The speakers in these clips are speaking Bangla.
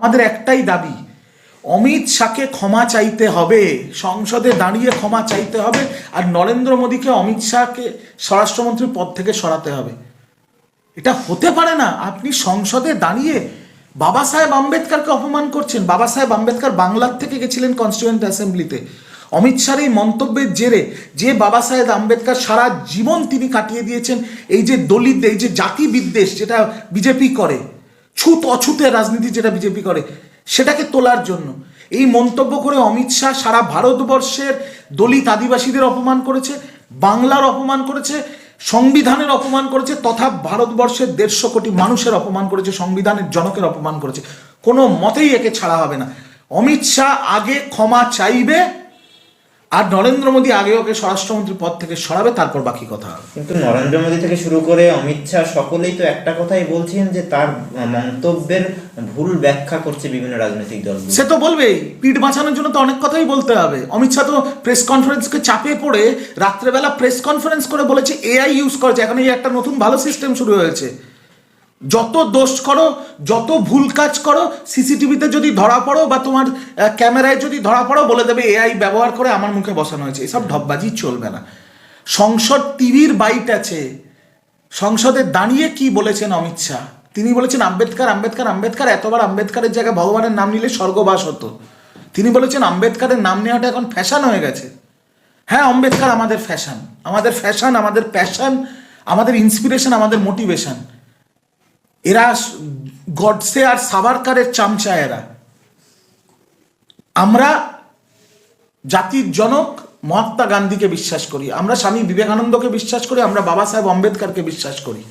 আমাদের একটাই দাবি, অমিত শাহকে ক্ষমা চাইতে হবে, সংসদে দাঁড়িয়ে ক্ষমা চাইতে হবে, আর নরেন্দ্র মোদীকে অমিত শাহকে স্বরাষ্ট্রমন্ত্রীর পদ থেকে সরাতে হবে। এটা হতে পারে না, আপনি সংসদে দাঁড়িয়ে বাবা সাহেব আম্বেদকারকে অপমান করছেন, বাবা সাহেব আম্বেদকার বাংলার থেকে গেছিলেন কনস্টিটিউয়েন্ট অ্যাসেম্বলিতে। অমিত শাহর এই মন্তব্যের জেরে যে বাবা সাহেব আম্বেদকার সারা জীবন তিনি কাটিয়ে দিয়েছেন, এই যে দলিত, এই যে জাতি বিদ্বেষ যেটা বিজেপি করে ছুত অছুতে রাজনীতি যেটা বিজেপি করে, সেটাকে তোলার জন্য। এই মন্তব্য করে অমিত শাহ সারা ভারতবর্ষের দলিত আদিবাসীদের অপমান করেছে, বাংলার অপমান করেছে, সংবিধানের অপমান করেছে, তথা ভারতবর্ষের দেড়শো কোটি মানুষের অপমান করেছে, সংবিধানের জনকের অপমান করেছে। কোনো মতেই একে ছাড়া হবে না। অমিত শাহ আগে ক্ষমা চাইবে আর নরেন্দ্র মোদী আগে ওকে স্বরাষ্ট্রমন্ত্রী পদ থেকে সরাবে তারপর বাকি কথা। কিন্তু নরেন্দ্র মোদী থেকে শুরু করে অমিত শাহ সকলেই তো একটা কথাই বলছেন যে তার মন্তব্যের ভুল ব্যাখ্যা করছে বিভিন্ন রাজনৈতিক দল সে তো বলবেই পিঠ বাঁচানোর জন্য তো অনেক কথাই বলতে হবে। অমিত শাহ তো প্রেস কনফারেন্সকে চাপে পড়ে রাত্রেবেলা প্রেস কনফারেন্স করে বলেছে এআই ইউজ করেছে। এখন এই একটা নতুন ভালো সিস্টেম শুরু হয়েছে। যত দোষ করো, যত ভুল কাজ করো, সিসিটিভিতে যদি ধরা পড়ো বা তোমার ক্যামেরায় যদি ধরা পড়ো, বলে দেবে এআই ব্যবহার করে আমার মুখে বসানো হয়েছে। এসব ঢপবাজি চলবে না। সংসদ টিভির বাইট আছে। সংসদে দাঁড়িয়ে কি বলেছেন অমিত শাহ? তিনি বলেছেন, আম্বেদকর আম্বেদকর আম্বেদকর, এতবার আম্বেদকারের জায়গায় ভগবানের নাম নিলে স্বর্গবাস হতো। তিনি বলেছেন, আম্বেদকারের নাম নেওয়াটা এখন ফ্যাশন হয়ে গেছে। হ্যাঁ আম্বেদকর আমাদের ফ্যাশন। আমাদের ফ্যাশন, আমাদের প্যাশন, আমাদের ইন্সপিরেশন, আমাদের মোটিভেশন। এরা গডসে আর সাভারকারের চামচা এরা। আমরা জাতির জনক মহাত্মা গান্ধীকে বিশ্বাস করি, আমরা স্বামী বিবেকানন্দকে বিশ্বাস করি, আমরা বাবা সাহেব আম্বেদকরকে বিশ্বাস করি।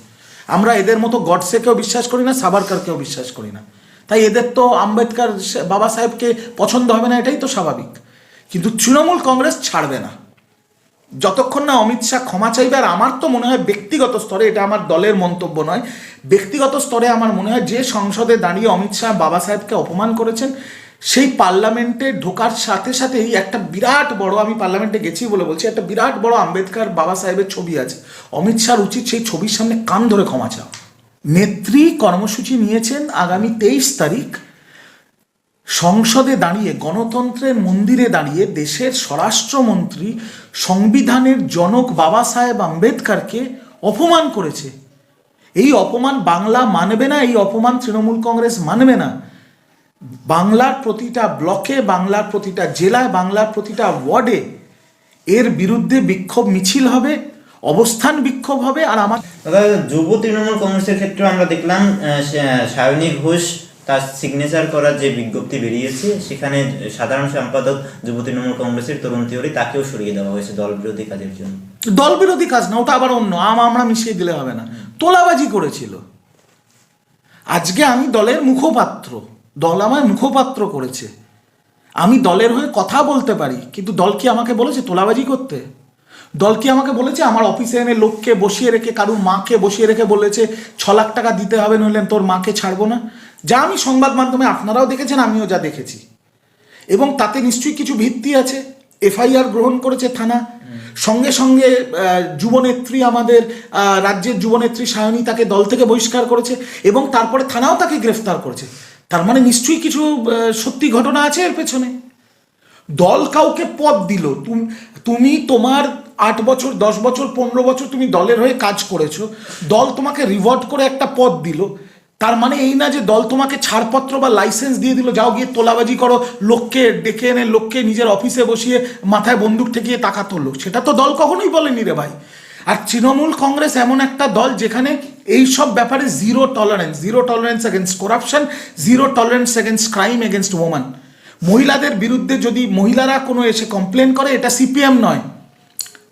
আমরা এদের মতো গডসেকেও বিশ্বাস করি না, সাভারকারকেও বিশ্বাস করি না। তাই এদের তো আম্বেদকার বাবা সাহেবকে পছন্দ হবে না, এটাই তো স্বাভাবিক। কিন্তু তৃণমূল কংগ্রেস ছাড়বে না। যতক্ষণ না অমিত শাহ ক্ষমা চাইবে, আর আমার তো মনে হয় ব্যক্তিগত স্তরে এটা আমার দলের মন্তব্য নয়, ব্যক্তিগত স্তরে আমার মনে হয় যে সংসদে দাঁড়িয়ে অমিত শাহ বাবা সাহেবকে অপমান করেছেন, সেই পার্লামেন্টে ঢোকার সাথে সাথেই একটা বিরাট বড়, আমি পার্লামেন্টে গেছি বলে বলছি, একটা বিরাট বড় আম্বেদকর বাবা সাহেবের ছবি আছে। অমিত শাহর উচিত সেই ছবির সামনে কান ধরে ক্ষমা চাও। নেত্রী কর্মসূচি নিয়েছেন আগামী তেইশ তারিখ সংসদে দাঁড়িয়ে, গণতন্ত্রের মন্দিরে দাঁড়িয়ে দেশের স্বরাষ্ট্রমন্ত্রী সংবিধানের জনক বাবা সাহেব আম্বেদকরকে অপমান করেছে। এই অপমান বাংলা মানবে না, এই অপমান তৃণমূল কংগ্রেস মানবে না। বাংলার প্রতিটা ব্লকে, বাংলার প্রতিটা জেলায়, বাংলার প্রতিটা ওয়ার্ডে এর বিরুদ্ধে বিক্ষোভ মিছিল হবে, অবস্থান বিক্ষোভ হবে। আর আমার দাদা, যুব তৃণমূল কংগ্রেসের ক্ষেত্রে আমরা দেখলাম সায়নী ঘোষ তার সিগনেচার করার যে বিজ্ঞপ্তি বেরিয়েছে, সেখানে সাধারণ সম্পাদক যুব তৃণমূল কংগ্রেসের তরুণ তিওয়ারি তাকেও সরিয়ে দেওয়া হয়েছে দল বিরোধী কাজের জন্য। দল বিরোধী কাজ না, ওটা আবার অন্য। আম আমরা মিশিয়ে দিলে হবে না। তোলাবাজি করেছিল। আজকে আমি দলের মুখপাত্র। দল আমায় মুখপাত্র করেছে। আমি দলের হয়ে কথা বলতে পারি, কিন্তু দল কি আমাকে বলেছে তোলাবাজি করতে? দল কি আমাকে বলেছে আমার অফিসে এনে লোককে বসিয়ে রেখে, কারুর মাকে বসিয়ে রেখে বলেছে, ছ লাখ টাকা দিতে হবে, নইলে তোর মাকে ছাড়বো না? যা আমি সংবাদ মাধ্যমে আপনারাও দেখেছেন, আমিও যা দেখেছি। এবং তাতে নিশ্চয়ই কিছু ভিত্তি আছে। এফআইআর গ্রহণ করেছে থানা। সঙ্গে সঙ্গে যুবনেত্রী আমাদের রাজ্যের যুবনেত্রী সায়নী তাকে দল থেকে বহিষ্কার করেছে এবং তারপরে থানাও তাকে গ্রেফতার করেছে। তার মানে নিশ্চয়ই কিছু সত্যি ঘটনা আছে এর পেছনে। দল কাউকে পদ দিল। তুম- তুমি তোমার আট বছর, দশ বছর, পনেরো বছর তুমি দলের হয়ে কাজ করেছ। দল তোমাকে রিওয়ার্ড করে একটা পদ দিল। তার মানে এই না যে দল তোমাকে ছাড়পত্র বা লাইসেন্স দিয়ে দিল, যাও গিয়ে তোলাবাজি করো, লোককে ডেকে এনে, লোককে নিজের অফিসে বসিয়ে মাথায় বন্দুক ঠেকিয়ে টাকা তোলো সেটা তো দল কখনোই বলেনি রে ভাই। আর তৃণমূল কংগ্রেস এমন একটা দল যেখানে এই সব ব্যাপারে zero tolerance zero tolerance against corruption zero tolerance against crime against woman মহিলাদের বিরুদ্ধে যদি মহিলারা কোনো এসে কমপ্লেন করে, এটা সিপিএম নয়।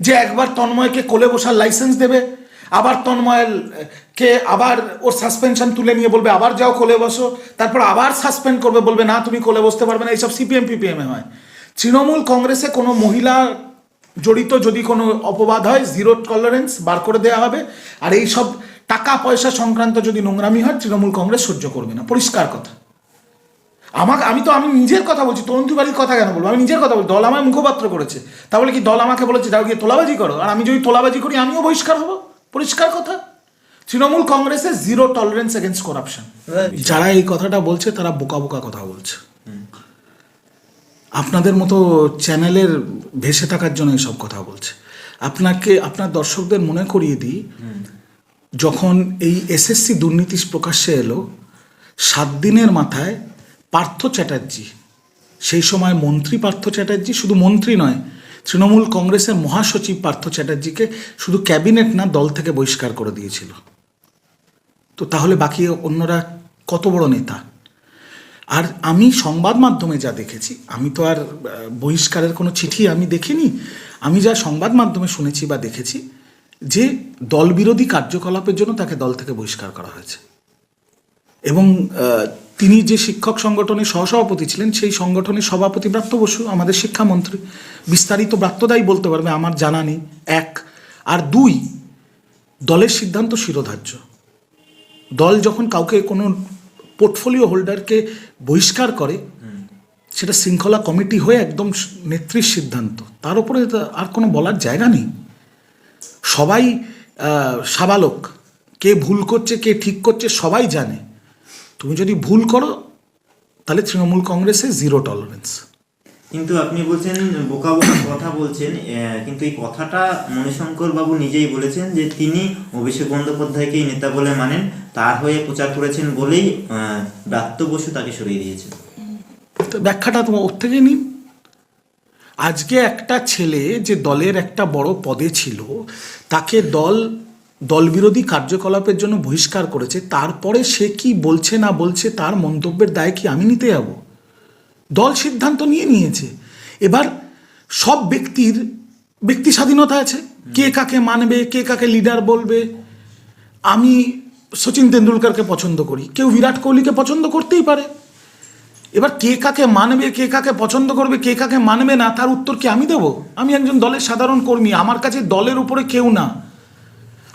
যে একবার তন্ময়কে কোলে বসার লাইসেন্স দেবে আবার তন্ময়ের, কে আবার ওর সাসপেনশন তুলে নিয়ে বলবে, আবার যাও কোলে বসো। তারপর আবার সাসপেন্ড করবে, বলবে, না, তুমি কোলে বসতে পারবে না। এইসব সিপিএম পিপিএমে হয়। তৃণমূল কংগ্রেসে কোনো মহিলা জড়িত যদি কোনো অপবাদ হয় জিরো টলারেন্স বার করে দেওয়া হবে। আর এই সব টাকা পয়সা সংক্রান্ত যদি নোংরামি হয়, তৃণমূল কংগ্রেস সহ্য করবে না। পরিষ্কার কথা। আমাকে, আমি তো, আমি নিজের কথা বলছি তিওয়ারির কথা কেন বলব? আমি নিজের কথা বলছি, দল আমায় মুখপাত্র করেছে। তাহলে কি দল আমাকে বলেছে, যাও গিয়ে তোলাবাজি করো। আর আমি যদি তোলাবাজি করি, আমিও বহিষ্কার হব? পরিষ্কার কথা। তৃণমূল কংগ্রেসের জিরো টলারেন্স এগেনস্ট করাপশন যারা এই কথাটা বলছে তারা বোকা বোকা কথা বলছে। আপনাদের মতো চ্যানেলের ভেসে থাকার জন্য সব কথা বলছে। আপনাকে আপনার দর্শকদের মনে করিয়ে দিই যখন এই এসএসসি দুর্নীতি প্রকাশ্যে এলো সাত দিনের মাথায় পার্থ চ্যাটার্জি সেই সময় মন্ত্রী পার্থ চ্যাটার্জি শুধু মন্ত্রী নয় তৃণমূল কংগ্রেসের মহাসচিব পার্থ চ্যাটার্জিকে শুধু ক্যাবিনেট না, দল থেকে বহিষ্কার করে দিয়েছিল। তো তাহলে বাকি অন্যরা কত বড় নেতা? আর আমি সংবাদ মাধ্যমে যা দেখেছি, আমি তো আর বহিষ্কারের কোনো চিঠি আমি দেখিনি, আমি যা সংবাদ মাধ্যমে শুনেছি বা দেখেছি, যে দলবিরোধী কার্যকলাপের জন্য তাকে দল থেকে বহিষ্কার করা হয়েছে। এবং তিনি যে শিক্ষক সংগঠনের সহসভাপতি ছিলেন, সেই সংগঠনের সভাপতি ব্রাত্য বসু, আমাদের শিক্ষামন্ত্রী। বিস্তারিত ব্রাত্যদাই বলতে পারবে, আমার জানা নেই। এক। আর দুই, দলের সিদ্ধান্ত শিরোধার্য। দল যখন কাউকে কোনো পোর্টফোলিও হোল্ডারকে বহিষ্কার করে, সেটা শৃঙ্খলা কমিটি হয়ে একদম নেত্রীর সিদ্ধান্ত। তার উপরে আর কোনো বলার জায়গা নেই। সবাই সাবালক। কে ভুল করছে, কে ঠিক করছে, সবাই জানে। তুমি যদি ভুল করো তাহলে তৃণমূল কংগ্রেসে জিরো টলারেন্স কিন্তু আপনি বলছেন বোকা বোকা কথা বলছেন কিন্তু এই কথাটা মণিশঙ্কর বাবু নিজেই বলেছেন যে তিনি অভিষেক বন্দ্যোপাধ্যায়কেই নেতা বলে মানেন তার হয়ে প্রচার করেছেন বলেই ব্রাত্য বসু তাকে সরিয়ে দিয়েছে তো ব্যাখ্যাটা তোমার ওর থেকে নিন। আজকে একটা ছেলে যে দলের একটা বড় পদে ছিল তাকে দল দলবিরোধী কার্যকলাপের জন্য বহিষ্কার করেছে, তারপরে সে কি বলছে না বলছে তার মন্তব্যের দায় কি আমি নিতে যাব? দল সিদ্ধান্ত নিয়ে নিয়েছে। এবার সব ব্যক্তির, ব্যক্তি স্বাধীনতা আছে। কে কাকে মানবে, কে কাকে লিডার বলবে, আমি সচিন তেন্ডুলকারকে পছন্দ করি। কেউ বিরাট কোহলিকে পছন্দ করতেই পারে। এবার কে কাকে মানবে, কে কাকে পছন্দ করবে, কে কাকে মানবে না, তার উত্তর কি আমি দেব? আমি একজন দলের সাধারণ কর্মী, আমার কাছে দলের উপরে কেউ না।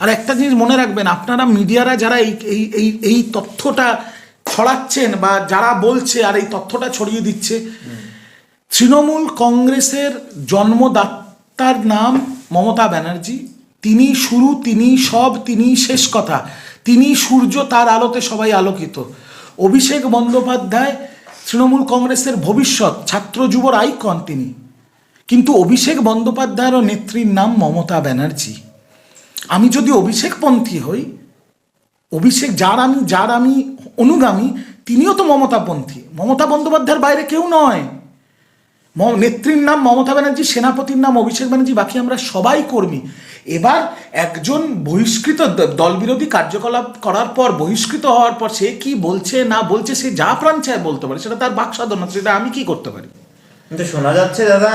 আর একটা জিনিস মনে রাখবেন, আপনারা মিডিয়ারা যারা এই এই এই তথ্যটা ছড়াচ্ছেন বা যারা বলছে আর এই তথ্যটা ছড়িয়ে দিচ্ছে, তৃণমূল কংগ্রেসের জন্মদাতার নাম মমতা ব্যানার্জি। তিনি শুরু, তিনি সব, তিনি শেষ কথা। তিনি সূর্য, তার আলোতে সবাই আলোকিত। অভিষেক বন্দ্যোপাধ্যায় তৃণমূল কংগ্রেসের ভবিষ্যৎ, ছাত্র যুবর আইকন তিনি। কিন্তু অভিষেক বন্দ্যোপাধ্যায়েরও নেত্রীর নাম মমতা ব্যানার্জি। আমি যদি অভিষেকপন্থী হই, অভিষেক যার আমি যার আমি অনুগামী, তিনিও তো মমতাপন্থী। মমতা বন্দ্যোপাধ্যায়ের বাইরে কেউ নয়। ম- নেত্রীর নাম মমতা ব্যানার্জি, সেনাপতির নাম অভিষেক ব্যানার্জি, বাকি আমরা সবাই কর্মী। এবার একজন বহিষ্কৃত দলবিরোধী কার্যকলাপ করার পর, বহিষ্কৃত হওয়ার পর সে কি বলছে, না বলছে, সে যা প্রাণ চায় বলতে পারে, সেটা তার বাক স্বাধীনতা সেটা আমি কি করতে পারি? কিন্তু শোনা যাচ্ছে দাদা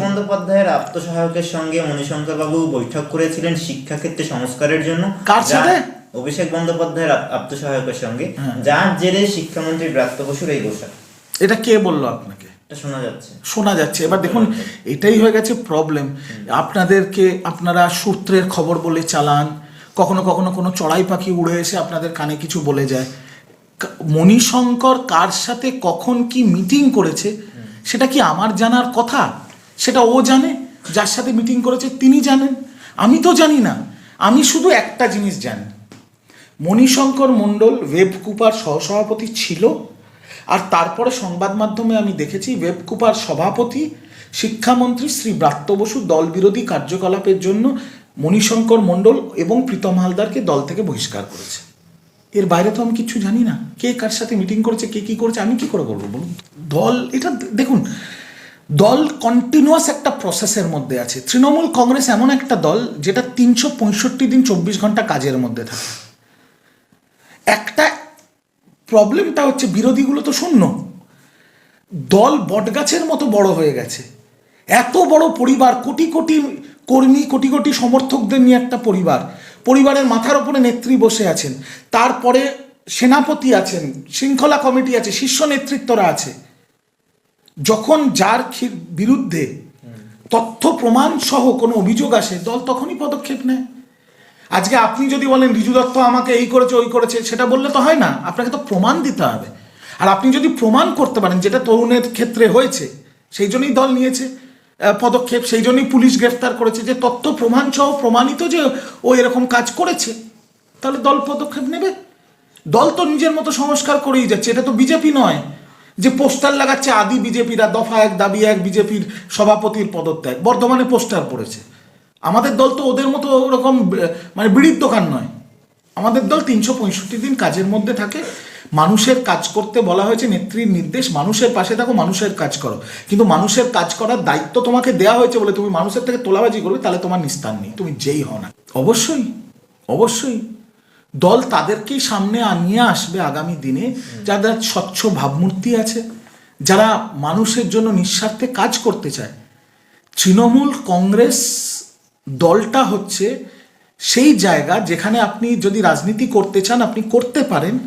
বন্দ্যোপাধ্যায়ের আত্মসহায়কের সঙ্গে মণিশঙ্কর বাবু বৈঠক করেছিলেন শিক্ষাক্ষেত্রে সংস্কারের জন্য। কার সাথে? অভিষেক বন্দ্যোপাধ্যায়ের আত্মসহায়কের সঙ্গে। হ্যাঁ। যার জেরে শিক্ষামন্ত্রী ব্রাত্য বসুর এই গোসা এটা কে বলল আপনাকে? এটা শোনা যাচ্ছে। শোনা যাচ্ছে। এবার দেখুন এটাই হয়ে গেছে প্রবলেম আপনাদেরকে আপনারা সূত্রের খবর বলে চালান কখনো কখনো কোনো চড়াই পাখি উড়ে এসে আপনাদের কানে কিছু বলে যায়। মণিশঙ্কর কার সাথে কখন কি মিটিং করেছে সেটা কি আমার জানার কথা? সেটা ও জানে, যার সাথে মিটিং করেছে তিনি জানেন। আমি তো জানি না, আমি শুধু একটা জিনিস জানি। মণিশঙ্কর মণ্ডল ওয়েবকুপার সহসভাপতি ছিল, আর তারপরে সংবাদ মাধ্যমে আমি দেখেছি ওয়েবকুপার সভাপতি শিক্ষামন্ত্রী শ্রী ব্রাত্য বসু দল বিরোধী কার্যকলাপের জন্য মণিশঙ্কর মণ্ডল এবং প্রীতম হালদারকে দল থেকে বহিষ্কার করেছে। এর বাইরে তো আমি কিছু জানি না। কে কার সাথে মিটিং করেছে, কে কি করেছে, আমি কি করে করব বলুন দল, এটা দেখুন, দল কন্টিনিউয়াস একটা প্রসেসের মধ্যে আছে। তৃণমূল কংগ্রেস এমন একটা দল যেটা তিনশো পঁয়ষট্টি দিন চব্বিশ ঘণ্টা কাজের মধ্যে থাকে। একটা প্রবলেমটা হচ্ছে বিরোধীগুলো তো শূন্য। দল বটগাছের মতো বড় হয়ে গেছে। এত বড় পরিবার, কোটি কোটি কর্মী, কোটি কোটি সমর্থকদের নিয়ে একটা পরিবার। পরিবারের মাথার ওপরে নেত্রী বসে আছেন। তারপরে সেনাপতি আছেন, শৃঙ্খলা কমিটি আছে, শীর্ষ নেতৃত্বরা আছে। যখন যার বিরুদ্ধে তথ্য প্রমাণ সহ কোনো অভিযোগ আসে, দল তখনই পদক্ষেপ নেয়। আজকে আপনি যদি বলেন, রিজু দত্ত আমাকে এই করেছে, ওই করেছে সেটা বললে তো হয় না। আপনাকে তো প্রমাণ দিতে হবে। আর আপনি যদি প্রমাণ করতে পারেন, যেটা তরুণের ক্ষেত্রে হয়েছে, সেই জন্যই দল নিয়েছে। পদক্ষেপ, সেই জন্যই পুলিশ গ্রেফতার করেছে যে তথ্য প্রমাণ সহ প্রমাণিত যে ও এরকম কাজ করেছে। তাহলে দল পদক্ষেপ নেবে? দল তো নিজের মতো সংস্কার করেই যাচ্ছে, এটা তো বিজেপি নয়। যে পোস্টার লাগাচ্ছে, আদি বিজেপিরা, দফা এক, দাবি এক, বিজেপির সভাপতির পদত্যাগ, বর্ধমানে পোস্টার পড়েছে। আমাদের দল তো ওদের মতো ওরকম মানে বিড়ির দোকান নয়। আমাদের দল তিনশো পঁয়ষট্টি দিন কাজের মধ্যে থাকে। মানুষের কাজ করতে বলা হয়েছে, নেত্রীর নির্দেশ, মানুষের পাশে থাকো, মানুষের কাজ করো। কিন্তু মানুষের কাজ করার দায়িত্ব তোমাকে দেওয়া হয়েছে বলে তুমি মানুষের থেকে তোলাবাজি করবে, তাহলে তোমার নিস্তার নেই, তুমি যেই হও না। অবশ্যই অবশ্যই। দল তাদেরকেই সামনে আনিয়ে আসবে আগামী দিনে যাদের স্বচ্ছ ভাবমূর্তি আছে, যারা মানুষের জন্য নিঃস্বার্থে কাজ করতে চায়। তৃণমূল কংগ্রেস দলটা হচ্ছে সেই জায়গা যেখানে আপনি যদি রাজনীতি করতে চান আপনি করতে পারেন।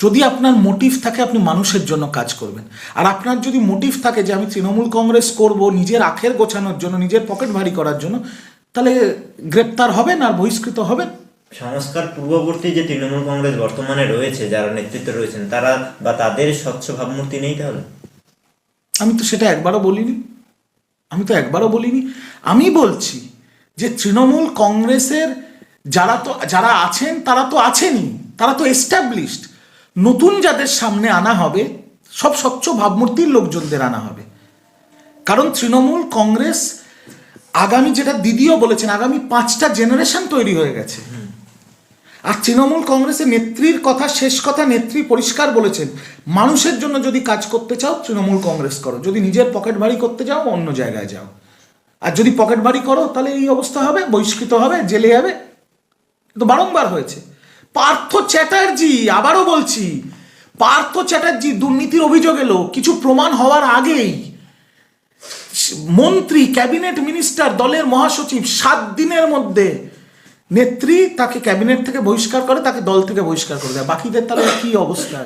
যদি আপনার মোটিভ থাকে আপনি মানুষের জন্য কাজ করবেন। আর আপনার যদি মোটিভ থাকে যে আমি তৃণমূল কংগ্রেস করব নিজের আখের গোছানোর জন্য নিজের পকেট ভারী করার জন্য তাহলে গ্রেপ্তার হবেন আর বহিষ্কৃত হবেন। সংস্কার পূর্ববর্তী যে তৃণমূল কংগ্রেস বর্তমানে রয়েছে যারা নেতৃত্বে রয়েছেন তারা বা তাদের স্বচ্ছ ভাবমূর্তি নেই তাহলে? আমি তো সেটা একবারও বলিনি। আমি তো একবারও বলিনি। আমি বলছি যে তৃণমূল কংগ্রেসের যারা তো, যারা আছেন, তারা তো আছেনই, তারা তো এস্টাবলিশড নতুন যাদের সামনে আনা হবে, সব স্বচ্ছ ভাবমূর্তির লোকজনদের আনা হবে। কারণ তৃণমূল কংগ্রেস আগামী যেটা দিদিও বলেছেন, আগামী পাঁচটা জেনারেশন তৈরি হয়ে গেছে। আর তৃণমূল কংগ্রেসের নেত্রীর কথা, শেষ কথা নেত্রী পরিষ্কার বলেছেন, মানুষের জন্য যদি কাজ করতে চাও, তৃণমূল কংগ্রেস করো। যদি নিজের পকেট ভারী করতে যাও, অন্য জায়গায় যাও। আর যদি পকেট ভারী করো, তাহলে এই অবস্থা হবে, বহিষ্কৃত হবে, জেলে যাবে তো বারংবার হয়েছে। পার্থ চ্যাটার্জি, আবারও বলছি, পার্থ চ্যাটার্জি দুর্নীতির অভিযোগ এলো, কিছু প্রমাণ হওয়ার আগেই। মন্ত্রী, ক্যাবিনেট মিনিস্টার, দলের মহাসচিব, সাত দিনের মধ্যে নেত্রী তাকে ক্যাবিনেট থেকে বহিষ্কার করে, তাকে দল থেকে বহিষ্কার করে দেয়। বাকিদের তাহলে কি অবস্থা?